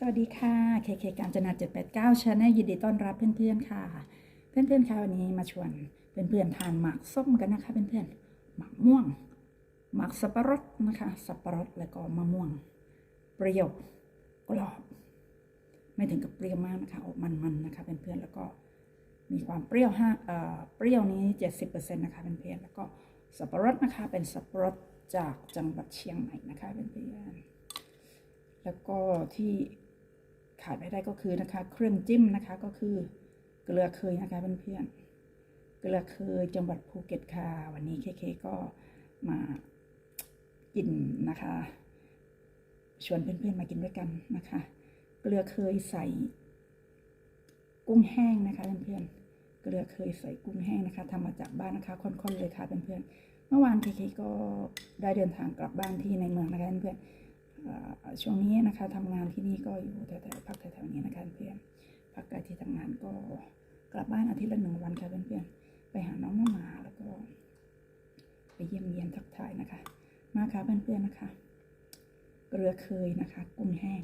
สวัสดีค่ะเคเคการจนา789ชาแนลยินดีต้อนรับเพื่อนๆค่ะ เพื่อนๆค่ะวันนี้มาชวนเพื่อนๆทานหมากส้มกันนะคะเพื่อนๆหมากม่วง หมากสับปะรดนะคะ สับปะรดแล้วก็มะม่วงเปรี้ยวกรอบ ไม่ถึงกับเปรี้ยวมากนะคะออกมันๆนะคะเพื่อนๆแล้วก็มีความเปรี้ยวห้าเอ่อเปรี้ยวนี้70%นะคะเพื่อนๆแล้วก็สับปะรดนะคะ เป็นสับปะรดจากจังหวัดเชียงใหม่นะคะเพื่อนๆแล้วก็ที่ ขาดไม่ได้ก็คือนะคะ เครื่องจิ้มนะคะก็คือเกลือเคยนะคะเพื่อนๆเกลือเคยจังหวัดภูเก็ตค่ะวันนี้เคเคก็มากินนะคะ ชวนเพื่อนๆมากินด้วยกันนะคะ เกลือเคยใส่ กุ้งแห้งนะคะเพื่อนๆเกลือเคยใส่กุ้งแห้งนะคะทำมาจากบ้านนะคะค่อนๆเลยค่ะเพื่อนๆเมื่อวานเคเคก็ได้เดินทางกลับบ้านที่ในเมืองนะคะเพื่อนๆเอ่อ ช่วงนี้นะคะทำงานที่นี่ก็อยู่แถวๆพักแถวๆนี้นะคะเพื่อนพักกลที่ทำงานก็กลับบ้านอาทิตย์ละหนึ่งวันค่ะเพื่อนๆไปหาน้องน้องหมาแล้วก็ ไปเยี่ยมเยียนทักทายนะคะ มาค่ะเพื่อนๆนะคะ เกลือเคยนะคะ กุ้งแห้ง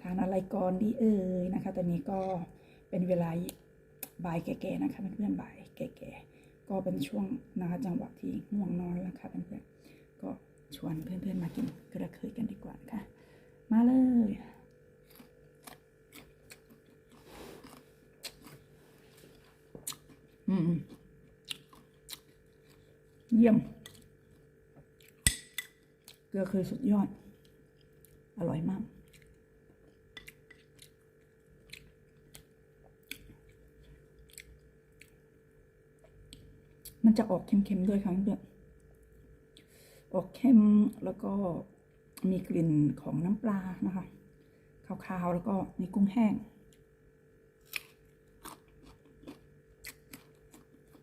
ทานอะไรก่อนดีเอ่ยนะคะตอนนี้ก็เป็นเวลาบ่ายแก่ๆนะคะเพื่อนๆบ่ายแก่ๆก็เป็นช่วงนะคะจังหวะที่ง่วงนอนแล้วค่ะเพื่อนๆก็ ชวนเพื่อนๆมากินกระเคยกันดีกว่านะคะมาเลย อืม เยี่ยม เกลือเคยสุดยอด อร่อยมากมันจะออกเค็มๆด้วยค่ะเพื่อน ออกเค็มแล้วก็มีกลิ่นของน้ำปลานะคะขาวๆแล้วก็มีกุ้งแห้ง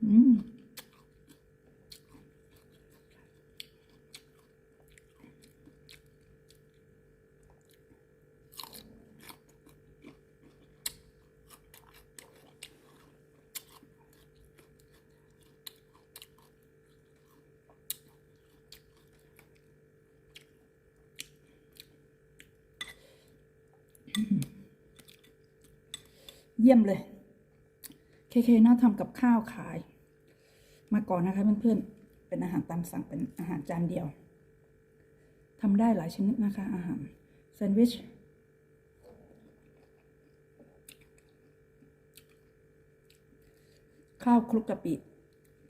อืม เยี่ยมเลยเคเคน่าทำกับข้าวขาย มาก่อนนะคะเพื่อนๆ เป็นอาหารตามสั่งเป็นอาหารจานเดียวทำได้หลายชนิดนะคะ อาหารแซนด์วิชข้าวคลุกกะปิ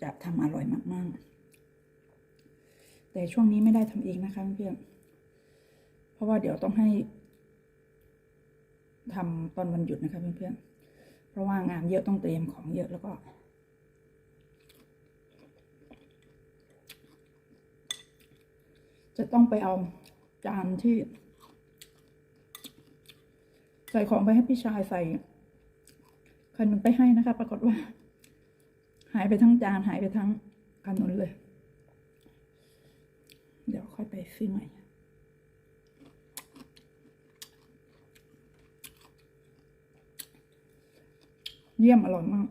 จะทำอร่อยมาก ๆ แต่ช่วงนี้ไม่ได้ทำเองนะคะเพื่อนเพราะว่าเดี๋ยวต้องให้ทำตอนวันหยุดนะคะเพื่อนๆ เพราะว่างานเยอะต้องเตรียมของเยอะแล้วก็ จะต้องไปเอาจานที่ ใส่ของไปให้พี่ชายใส่ขนมไปให้นะคะ ปรากฏว่า หายไปทั้งจานหายไปทั้งขนมเลย เดี๋ยวค่อยไปซื้อใหม่ เยี่ยมอร่อยมาก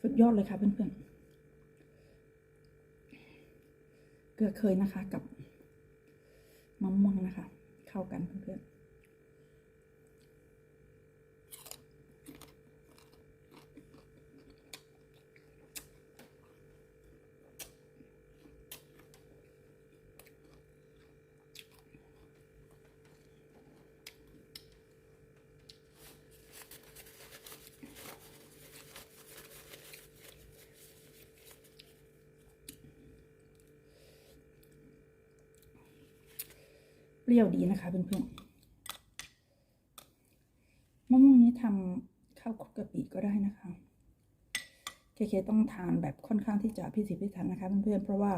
สุดยอดเลยค่ะเพื่อนๆ เกลือเคยนะคะกับมะม่วงนะคะ เข้ากันเพื่อนๆ เปรี้ยวดีนะคะเพื่อนๆมะม่วงนี้ทำข้าวคลุกกะปิก็ได้นะคะเคเคต้องทานแบบค่อนข้างที่จะพิถีพิถันนะคะเพื่อนๆเพราะว่า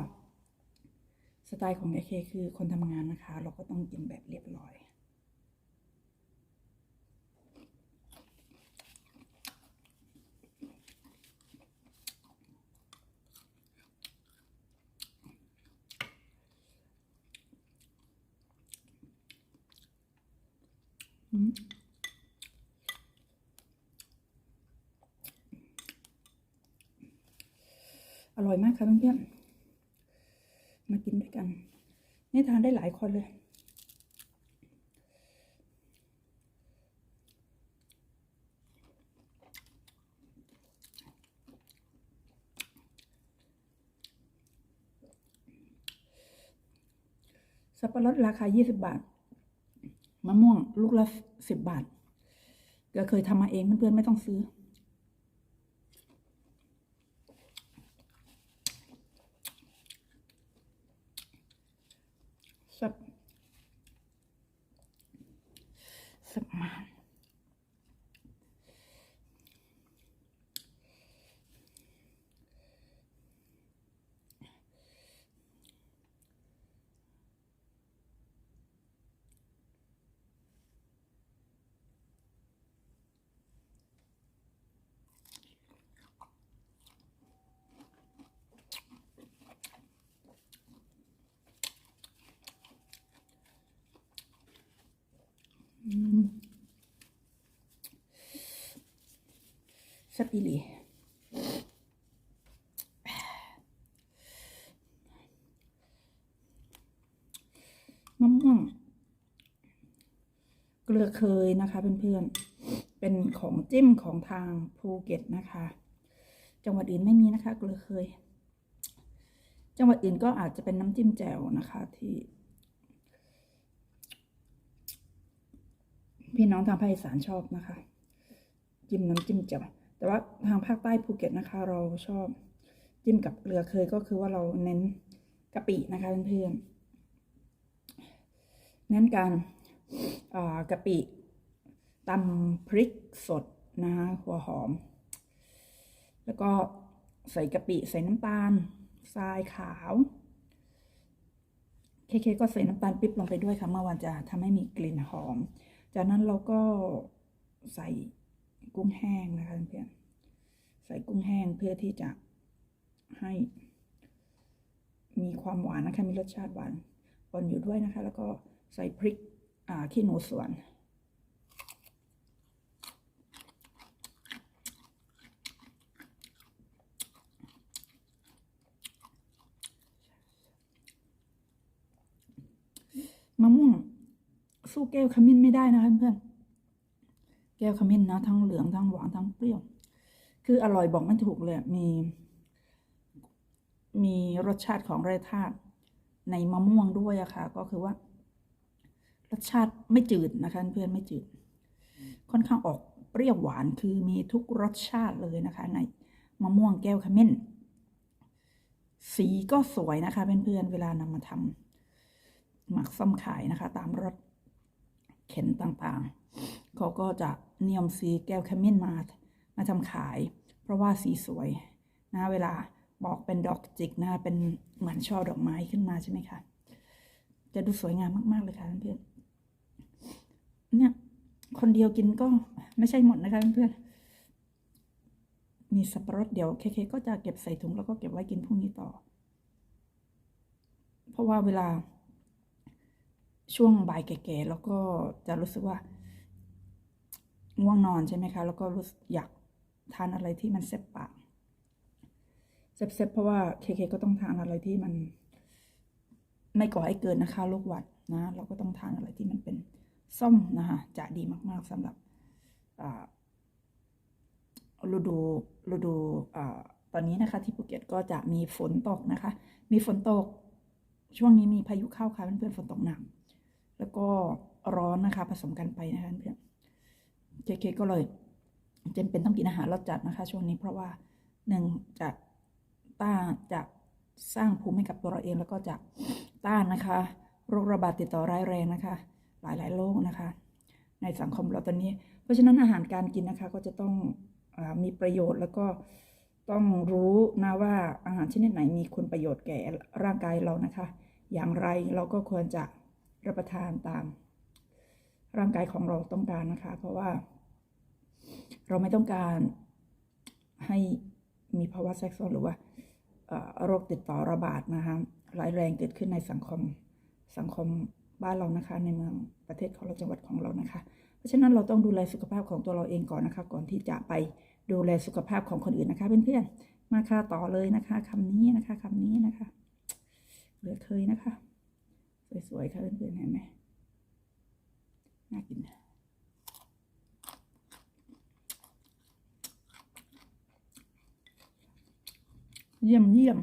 สไตล์ของเคเคคือคนทำงานนะคะ เราก็ต้องกินแบบเรียบร้อย อร่อยมากค่ะเพื่อนๆมากินด้วยกัน นี่ทานได้หลายคนเลยสับปะรดราคา 20 บาทะม่วง ลูกละสิบาทก็เคยทำมาเองเพื่อนๆไม่ต้องซื้อ สับสับมาก สับอีหลีมะม่วงเกลือเคยนะคะเพื่อนๆ เป็นของจิ้มของทางภูเก็ตนะคะ จังหวัดอื่นไม่มีนะคะ เกลือเคย จังหวัดอื่นก็อาจจะเป็นน้ำจิ้มแจ่วนะคะที่ พี่น้องทางภาคอีสานชอบนะคะ จิ้มน้ำจิ้มแจ่ว แต่ว่าทางภาคใต้ภูเก็ตนะคะ เราชอบจิ้มกับเกลือเคยก็คือว่าเราเน้นกะปินะคะเพื่อนๆเน้นการกะปิตำพริกสดนะคะหัวหอม แล้วก็ใส่กะปิใส่น้ำตาลทรายขาวเคเคก็ใส่น้ำตาลปิ๊บลงไปด้วยค่ะเมื่อวันจะทำให้มีกลิ่นหอม จากนั้นเราก็ใส่ กุ้งแห้งนะคะเพื่อนใส่กุ้งแห้งเพื่อที่จะให้ มีความหวานนะคะ มีรสชาติหวานปนอยู่ด้วยนะคะ แล้วก็ใส่พริกอ่าขี้หนูสวนมะม่วงสู้แก้วขมิ้นไม่ได้นะคะเพื่อน ก้วขมิ้นนะทั้งเหลืองทั้งหวานทั้งเปรี้ยว คืออร่อยบอกไม่ถูกเลยมี มีรสชาติของแร่ธาตุในมะม่วงด้วยอะค่ะ ก็คือว่า รสชาติไม่จืดนะคะ เพื่อนไม่จืด ค่อนข้างออกเปรี้ยวหวานคือมีทุกรสชาติเลยนะคะ ในมะม่วงแก้วขมิ้น สีก็สวยนะคะเพื่อนๆเวลานำมาทำหมักส้มขายนะคะ ตามรถเข็นต่างๆ เขาก็จะนิยมสีแก้วขมิ้นมามาทำขาย เพราะว่าสีสวยนะเวลาบอกเป็นดอกจิกนะเป็นเหมือนช่อดอกไม้ขึ้นมาใช่ไหมคะจะดูสวยงามมาก ๆ เลยค่ะเพื่อนเนี่ย คนเดียวกินก็ไม่ใช่หมดนะคะเพื่อนมีสับปะรดเดี๋ยวเคเคก็จะเก็บใส่ถุงแล้วก็เก็บไว้กินพรุ่งนี้ต่อ เพราะว่าเวลาช่วงบ่ายแก่ๆแล้วก็จะรู้สึกว่า ง่วงนอนใช่ไหมคะ แล้วก็รู้อยากทานอะไรที่มันเซ็บปากเซ็บๆเพราะว่าเคเคก็ต้องทานอะไรที่มัน ไม่ก่อให้เกิดนะคะโรคหวัดนะ เราก็ต้องทานอะไรที่มันเป็นส้มนะคะจะดีมากๆสำหรับฤดูฤดูตอนนี้นะคะ ที่ภูเก็ตก็จะมีฝนตกนะคะ มีฝนตก ช่วงนี้มีพายุเข้าค่ะเพื่อนๆฝนตกหนักแล้วก็ร้อนนะคะ ผสมกันไปนะคะเพื่อน เคเคก็เลยจำเป็นต้องกินอาหารรสจัดนะคะ ช่วงนี้เพราะว่าหนึ่งจะต้านจะสร้างภูมิให้กับตัวเราเองแล้วก็จะต้านนะคะ โรคระบาดติดต่อร้ายแรงนะคะ หลายๆโรคนะคะ ในสังคมเราตอนนี้ เพราะฉะนั้นอาหารการกินนะคะ ก็จะต้องอมีประโยชน์แล้วก็ต้องรู้นะว่าอาหารชนิดไหนมีคุณประโยชน์แก่ร่างกายเรานะคะ อย่างไรเราก็ควรจะรับประทานตาม ร่างกายของเราต้องการนะคะ เพราะว่า เราไม่ต้องการให้มีภาวะแทรกซ้อนหรือว่าโรคติดต่อระบาดนะคะร้ายแรงเกิดขึ้นในสังคมสังคมบ้านเรานะคะ ในเมืองประเทศของเราจังหวัดของเรานะคะ เพราะฉะนั้นเราต้องดูแลสุขภาพของตัวเราเองก่อนนะคะ ก่อนที่จะไปดูแลสุขภาพของคนอื่นนะคะเพื่อนๆมาค่ะต่อเลยนะคะคำนี้นะคะคำนี้นะคะเหลือเคยนะคะ สวยๆค่ะเพื่อนๆเห็นไหมน่ากินนะ เยี่ยมเยี่ยม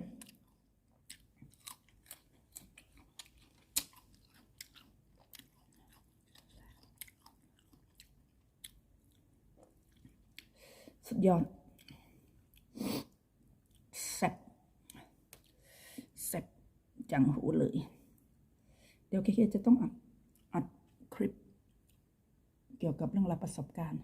สุดยอดแซ่บแซ่บจังหูเลย เดี๋ยวเคเคจะต้องอัดอัดคลิป เกี่ยวกับเรื่องราวประสบการณ์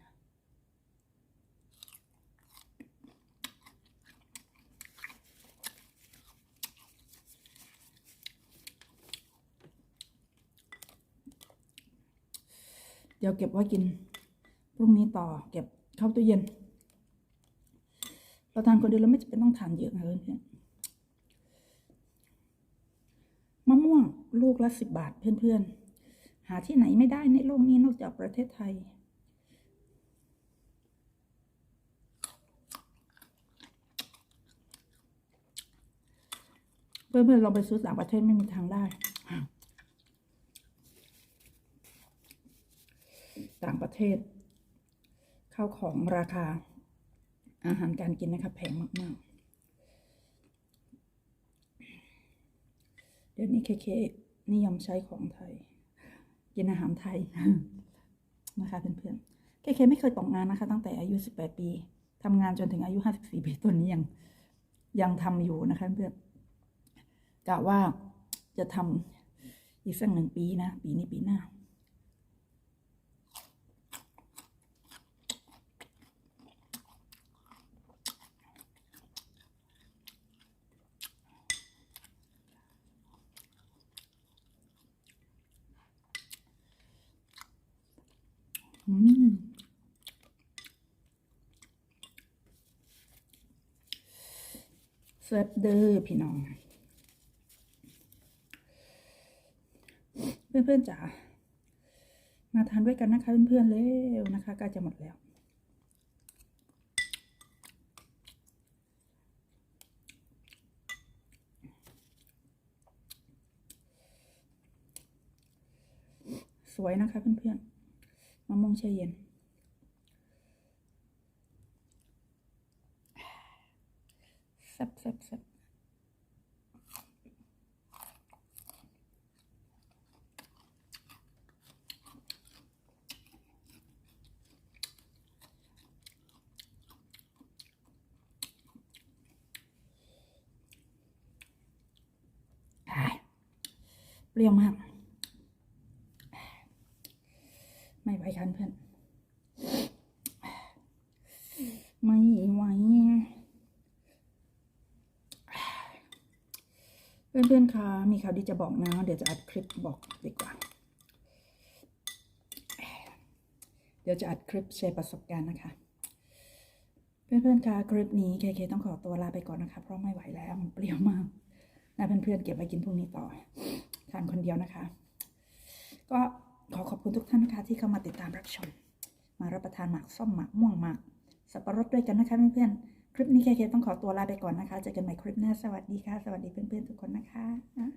เดี๋ยวเก็บไว้กิน พรุ่งนี้ต่อเก็บเข้าตู้เย็น เราทานคนเดียวเราไม่จำเป็นต้องทานเยอะนะเพื่อนมะม่วงลูกละสิบบาทเพื่อนๆ หาที่ไหนไม่ได้ในโลกนี้นอกจากประเทศไทยเพื่อนๆลองไปซื้อต่างประเทศไม่มีทางได้ ต่างประ เทศ ข้าวของราคา อาหารการกินนะคะแพงมาก ๆ เดี๋ยวนี้เคเคนิยมใช้ของไทย กินอาหารไทยนะคะเพื่อนๆ เคเคไม่เคยตกงานนะคะ ตั้งแต่อายุ 18 ปีทำงานจนถึงอายุ 54 ปีตัวนี้ยังยังทำอยู่นะคะเพื่อนกะว่าจะทำอีกสักหนึ่งปีนะ ปีนี้ปีหน้า อืม เสิร์ฟเด้อพี่น้อง เพื่อนๆจ๋ามาทานด้วยกันนะคะเพื่อนๆเร็วนะคะใกล้จะหมดแล้วสวยนะคะเพื่อนๆ มะม่วงแช่เย็น แซ่บแซ่บแซ่บเปรี้ยวมาก ไม่ไหวคัน เพื่อนไม่ไหวเพื่อนๆคะมีข่าวดีจะบอกนะ เดี๋ยวจะอัดคลิปบอกดีกว่า เดี๋ยวจะอัดคลิปแชร์ประสบการณ์นะคะ เพื่อนๆคะคลิปนี้เคเคต้องขอตัวลาไปก่อนนะคะ เพราะไม่ไหวแล้วมันเปรี้ยวมากนะเพื่อนๆเก็บไว้กินพรุ่งนี้ต่อทานคนเดียวนะคะ ก็ ขอขอบคุณทุกท่านนะคะที่เข้ามาติดตามรับชม มารับประทานหมากส้มหมากม่วงหมาก สับปะรดด้วยกันนะคะเพื่อนๆคลิปนี้แค่เคต้องขอตัวลาไปก่อนนะคะเจอกันใหม่คลิปหน้าสวัสดีค่ะ สวัสดีเพื่อนๆทุกคนนะคะอะ